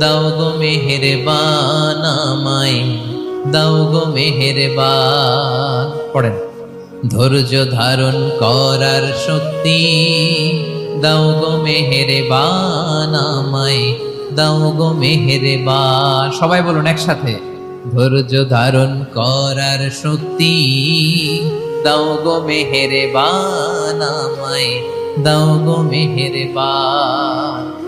দাও গো মেহেরবান আমায়, দাও গো মেহেরবান। পড়েন। ধৈর্য ধারণ করার শক্তি, দাও গো মেহেরবান আমায়, দাও গো মেহেরবান। সবাই বলুন একসাথে। ধৈর্য ধারণ করার শক্তি, দাও গো মেহেরবান আমায়, দাও গো মেহের মেহেরবান।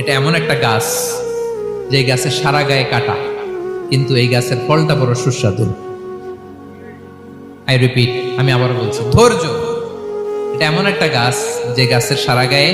এটা এমন একটা গাছ, যে গাছের সারা গায়ে কাটা, কিন্তু এই গাছের ফলটা বড় সুস্বাদু। আই রিপিট আমি আবার বলছি, ধৈর্য। এটা এমন একটা গাছ, যে গাছের সারা গায়ে